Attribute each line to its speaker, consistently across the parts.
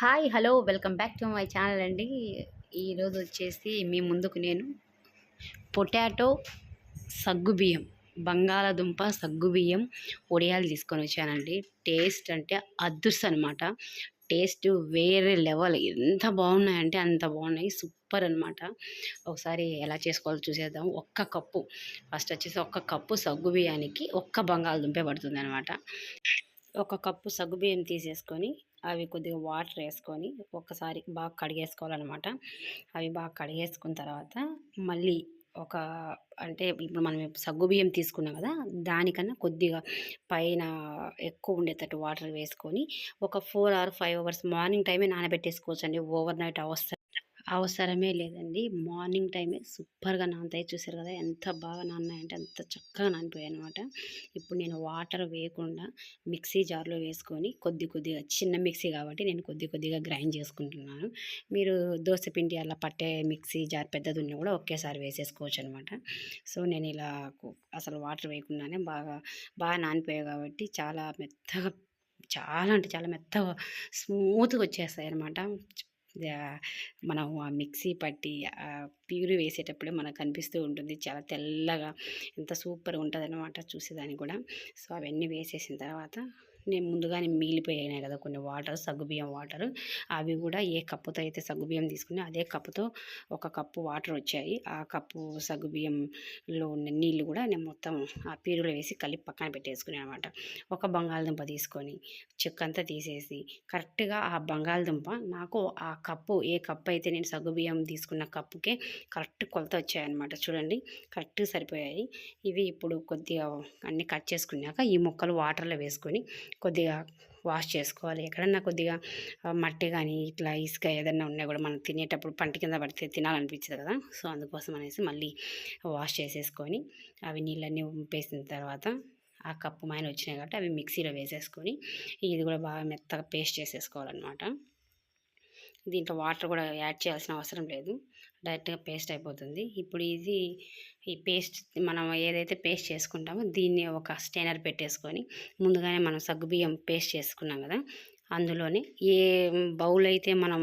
Speaker 1: Hi hello welcome back to my channel అండి. ఈరోజు వచ్చేసి మీ ముందుకు నేను పొటాటో సగ్గుబియ్యం బంగాళాదుంప సగ్గుబియ్యం వడియాలు తీసుకొని వచ్చానండి. టేస్ట్ అంటే అదృష్టం అనమాట టేస్ట్ వేరే లెవెల్. ఎంత బాగున్నాయంటే అంత బాగున్నాయి. సూపర్ అనమాట ఒకసారి ఎలా చేసుకోవాలో చూసేద్దాం. ఒక్క కప్పు. ఫస్ట్ వచ్చేసి ఒక్క కప్పు సగ్గు బియ్యానికి ఒక్క బంగాళదుంపే పడుతుంది అనమాట ఒక కప్పు సగ్గుబియ్యం తీసేసుకొని అవి కొద్దిగా వాటర్ వేసుకొని ఒక్కసారి బాగా కడిగేసుకోవాలన్నమాట. అవి బాగా కడిగేసుకున్న తర్వాత మళ్ళీ ఒక అంటే ఇప్పుడు మనం సగ్గు బియ్యం తీసుకున్నాం కదా దానికన్నా కొద్దిగా పైన ఎక్కువ ఉండేటట్టు వాటర్ వేసుకొని ఒక four or five hours morning టైమే నానబెట్టేసుకోవచ్చు అండి ఓవర్ నైట్ అవసరం అవసరమే లేదండి. మార్నింగ్ టైమే సూపర్గా నానతాయి. చూసారు కదా! ఎంత బాగా నాన్నాయంటే అంత చక్కగా నానిపోయాయి అనమాట ఇప్పుడు నేను వాటర్ వేయకుండా మిక్సీ జార్లో వేసుకొని కొద్ది కొద్దిగా చిన్న మిక్సీ కాబట్టి నేను కొద్ది కొద్దిగా గ్రైండ్ చేసుకుంటున్నాను. మీరు దోశ పిండి అలా పట్టే మిక్సీ జార్ పెద్దది ఉన్నా కూడా ఒకేసారి వేసేసుకోవచ్చు అనమాట సో నేను ఇలా అసలు వాటర్ వేయకుండానే బాగా బాగా నానిపోయాయి కాబట్టి చాలా మెత్తగా చాలా అంటే చాలా మెత్తగా స్మూత్గా వచ్చేస్తాయి అనమాట మనం ఆ మిక్సీ పట్టి ప్యూరి వేసేటప్పుడే మనకు కనిపిస్తూ ఉంటుంది. చాలా తెల్లగా ఎంత సూపర్గా ఉంటుంది అనమాట చూసేదాన్ని కూడా. సో అవన్నీ వేసేసిన తర్వాత నేను ముందుగానే మిగిలిపోయాయి కదా కొన్ని వాటర్ సగ్గుబియ్యం వాటర్. అవి కూడా ఏ కప్పుతో అయితే సగ్గుబియ్యం తీసుకుని అదే కప్పుతో ఒక కప్పు వాటర్ వచ్చాయి. ఆ కప్పు సగ్గుబియ్యంలో ఉన్న నీళ్ళు కూడా నేను మొత్తం ఆ పీరులో వేసి కలిపి పక్కన పెట్టేసుకున్నాను అనమాట ఒక బంగాళదుంప తీసుకొని చెక్కంతా తీసేసి కరెక్ట్గా ఆ బంగాళదుంప నాకు ఆ కప్పు ఏ కప్పు అయితే నేను సగ్గుబియ్యం తీసుకున్న కప్పుకే కరెక్ట్ కొలత వచ్చాయన్నమాట చూడండి కరెక్ట్ సరిపోయాయి. ఇవి ఇప్పుడు కొద్దిగా అన్నీ కట్ చేసుకున్నాక ఈ ముక్కలు వాటర్లో వేసుకొని కొద్దిగా వాష్ చేసుకోవాలి. ఎక్కడన్నా కొద్దిగా మట్టి కానీ ఇట్లా ఇసుక ఏదన్నా ఉన్నా కూడా మనం తినేటప్పుడు పంట కింద పడితే తినాలనిపించదు కదా. సో అందుకోసం అనేసి మళ్ళీ వాష్ చేసేసుకొని అవి నీళ్ళన్నీ ఉంపేసిన తర్వాత ఆ కప్పు మైన వచ్చినాయి కాబట్టి అవి మిక్సీలో వేసేసుకొని ఇది కూడా బాగా మెత్తగా పేస్ట్ చేసేసుకోవాలన్నమాట. దీంట్లో వాటర్ కూడా యాడ్ చేయాల్సిన అవసరం లేదు. డైరెక్ట్గా పేస్ట్ అయిపోతుంది. ఇప్పుడు ఇది ఈ పేస్ట్ మనం ఏదైతే పేస్ట్ చేసుకుంటామో దీన్ని ఒక స్టైనర్ పెట్టేసుకొని ముందుగానే మనం సగ్గుబియ్యం పేస్ట్ చేసుకున్నాం కదా అందులోనే ఏ బౌల్ అయితే మనం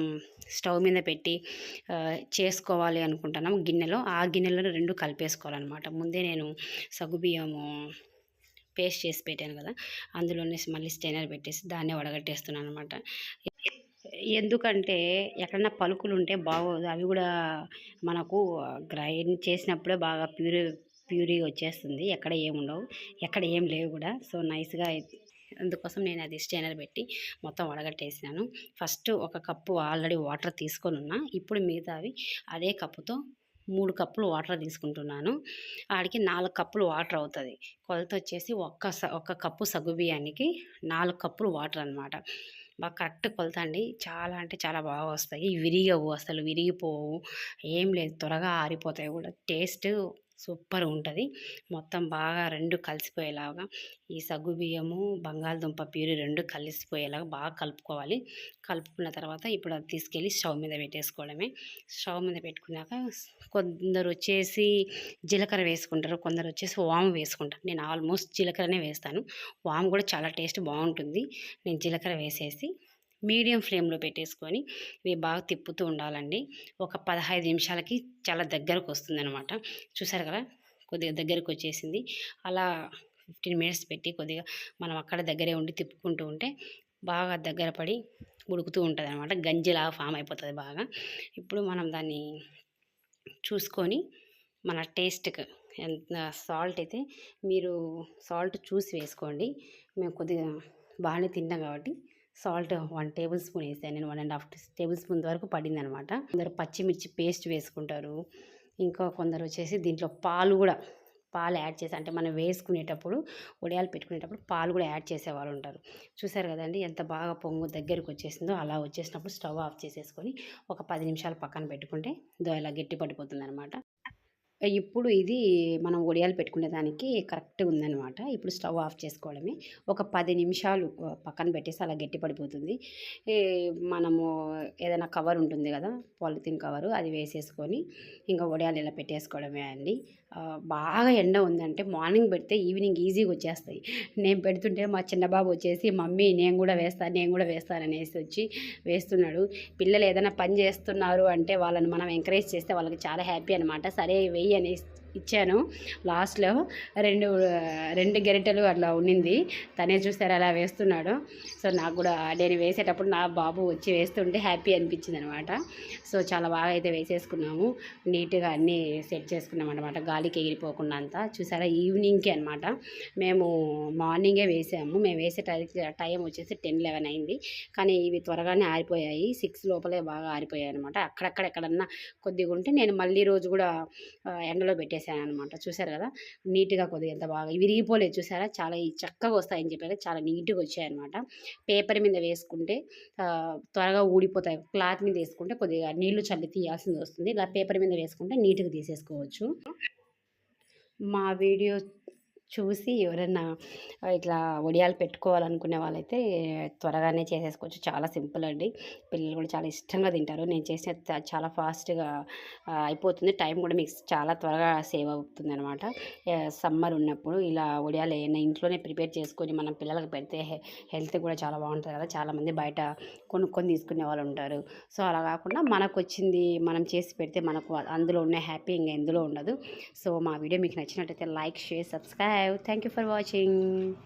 Speaker 1: స్టవ్ మీద పెట్టి చేసుకోవాలి అనుకుంటున్నాం గిన్నెలో ఆ గిన్నెలో రెండు కలిపేసుకోవాలన్నమాట. ముందే నేను సగ్గుబియ్యము పేస్ట్ చేసి పెట్టాను కదా అందులోనే మళ్ళీ స్టైనర్ పెట్టేసి దాన్ని వడగట్టేస్తున్నాను అనమాట ఎందుకంటే ఎక్కడన్నా పలుకులు ఉంటే బాగోదు. అవి కూడా మనకు గ్రైండ్ చేసినప్పుడే బాగా ప్యూరీ ప్యూరీ వచ్చేస్తుంది. ఎక్కడ ఏముండవు ఎక్కడ ఏం లేవు కూడా. సో నైస్గా అందుకోసం నేను అది స్టైనర్ పెట్టి మొత్తం వడగట్టేసినాను. ఫస్ట్ ఒక కప్పు ఆల్రెడీ వాటర్ తీసుకొని ఉన్నా ఇప్పుడు మిగతావి అదే కప్పుతో మూడు కప్పులు వాటర్ తీసుకుంటున్నాను. ఆడికి నాలుగు కప్పులు వాటర్ అవుతుంది. కొలత వచ్చేసి ఒక్క ఒక్క కప్పు సగ్గు బియ్యానికి నాలుగు కప్పులు వాటర్ అనమాట బాగా కరెక్ట్ కొలత అండి. చాలా అంటే చాలా బాగా వస్తాయి. విరిగవు అసలు విరిగిపోవు. ఏం లేదు త్వరగా ఆరిపోతాయి కూడా. టేస్ట్ సూపర్ ఉంటుంది మొత్తం బాగా రెండు కలిసిపోయేలాగా ఈ సగ్గు బియ్యము బంగాళదుంప ప్యూరి రెండు కలిసిపోయేలాగా బాగా కలుపుకోవాలి. కలుపుకున్న తర్వాత ఇప్పుడు అది తీసుకెళ్ళి స్టవ్ మీద పెట్టేసుకోవడమే. స్టవ్ మీద పెట్టుకున్నాక కొందరు వచ్చేసి జీలకర్ర వేసుకుంటారు కొందరు వచ్చేసి వాము వేసుకుంటారు. నేను ఆల్మోస్ట్ జీలకర్రనే వేస్తాను. వాము కూడా చాలా టేస్ట్ బాగుంటుంది. నేను జీలకర్ర వేసేసి మీడియం ఫ్లేమ్లో పెట్టేసుకొని ఇవి బాగా తిప్పుతూ ఉండాలండి. ఒక పదహైదు నిమిషాలకి చాలా దగ్గరకు వస్తుంది అనమాట చూసారు కదా? కొద్దిగా దగ్గరకు వచ్చేసింది అలా ఫిఫ్టీన్ మినిట్స్ పెట్టి కొద్దిగా మనం అక్కడ దగ్గరే ఉండి తిప్పుకుంటూ ఉంటే బాగా దగ్గర పడి ఉడుకుతూ ఉంటుంది అనమాట గంజిలాగా ఫామ్ అయిపోతుంది బాగా. ఇప్పుడు మనం దాన్ని చూసుకొని మన టేస్ట్కి ఎంత సాల్ట్ అయితే మీరు సాల్ట్ చూసి వేసుకోండి. మేము కొద్దిగా బాగానే తిన్నాం కాబట్టి సాల్ట్ వన్ టేబుల్ స్పూన్ వేసాను. నేను one and half tablespoon వరకు పడింది అనమాట కొందరు పచ్చిమిర్చి పేస్ట్ వేసుకుంటారు. ఇంకా కొందరు వచ్చేసి దీంట్లో పాలు కూడా పాలు యాడ్ చేసి అంటే మనం వేసుకునేటప్పుడు ఉడియాలు పెట్టుకునేటప్పుడు పాలు కూడా యాడ్ చేసేవాళ్ళు ఉంటారు. చూసారు కదండి ఎంత బాగా పొంగు దగ్గరికి వచ్చేసిందో అలా వచ్చేసినప్పుడు స్టవ్ ఆఫ్ చేసేసుకొని ఒక పది నిమిషాలు పక్కన పెట్టుకుంటే దో ఇలా గట్టి పడిపోతుంది అనమాట ఇప్పుడు ఇది మనం వడియాలు పెట్టుకునే దానికి కరెక్ట్గా ఉందన్నమాట. ఇప్పుడు స్టవ్ ఆఫ్ చేసుకోవడమే. ఒక పది నిమిషాలు పక్కన పెట్టేసి అలా గట్టి పడిపోతుంది. మనము ఏదైనా కవర్ ఉంటుంది కదా పాలిథిన్ కవరు అది వేసేసుకొని ఇంకా వడియాలు ఇలా పెట్టేసుకోవడమే అండి. బాగా ఎండ ఉందంటే మార్నింగ్ పెడితే ఈవినింగ్ ఈజీగా వచ్చేస్తాయి. నేను పెడుతుంటే మా చిన్న బాబు వచ్చేసి మమ్మీ నేను కూడా వేస్తాను నేను కూడా వేస్తాను అనేసి వచ్చి వేస్తున్నాడు. పిల్లలు ఏదైనా పని చేస్తున్నారు అంటే వాళ్ళని మనం ఎంకరేజ్ చేస్తే వాళ్ళకి చాలా హ్యాపీ అనమాట సరే వెయ్యి అనేసి ఇచ్చాను. లాస్ట్లో రెండు రెండు గెరిటలు అట్లా ఉండింది తనే చూసారు అలా వేస్తున్నాడు. సో నాకు కూడా నేను వేసేటప్పుడు నా బాబు వచ్చి వేస్తుంటే హ్యాపీ అనిపించింది అనమాట సో చాలా బాగా అయితే వేసేసుకున్నాము. నీట్గా అన్నీ సెట్ చేసుకున్నాం అనమాట గాలికి ఎగిరిపోకుండా అంతా చూసారా? ఈవినింగ్కి అనమాట మేము మార్నింగే వేసాము. మేము వేసే టైం వచ్చేసి టెన్ లెవెన్ అయింది. కానీ ఇవి త్వరగానే ఆరిపోయాయి. సిక్స్ లోపలే బాగా ఆరిపోయాయి అనమాట అక్కడక్కడ ఎక్కడన్నా కొద్దిగా ఉంటే నేను మళ్ళీ రోజు కూడా ఎండలో పెట్టేసి పెట్టేశాను అనమాట చూసారు కదా? నీట్గా కొద్దిగా ఎంత బాగా విరిగిపోలేదు చూసారా? చాలా చక్కగా వస్తాయని చెప్పారు. చాలా నీట్గా వచ్చాయన్నమాట. పేపర్ మీద వేసుకుంటే త్వరగా ఊడిపోతాయి. క్లాత్ మీద వేసుకుంటే కొద్దిగా నీళ్ళు చల్లి తీయాల్సింది వస్తుంది. ఇలా పేపర్ మీద వేసుకుంటే నీట్గా తీసేసుకోవచ్చు. మా వీడియో చూసి ఎవరైనా ఇట్లా వడియాలు పెట్టుకోవాలనుకునే వాళ్ళైతే త్వరగానే చేసేసుకోవచ్చు. చాలా సింపుల్ అండి. పిల్లలు కూడా చాలా ఇష్టంగా తింటారు. నేను చేసిన చాలా ఫాస్ట్గా అయిపోతుంది. టైం కూడా మీకు చాలా త్వరగా సేవ్ అవుతుంది అనమాట సమ్మర్ ఉన్నప్పుడు ఇలా వడియాలు ఏమైనా ఇంట్లోనే ప్రిపేర్ చేసుకొని మనం పిల్లలకు పెడితే హె- హెల్త్ కూడా చాలా బాగుంటుంది కదా. చాలామంది బయట కొనుక్కొని తీసుకునే వాళ్ళు ఉంటారు. సో అలా కాకుండా మనకు వచ్చింది మనం చేసి పెడితే మనకు అందులో ఉన్న హ్యాపీ ఇంకా ఎందులో ఉండదు. సో మా వీడియో మీకు నచ్చినట్టయితే like share subscribe subscribe thank you for watching.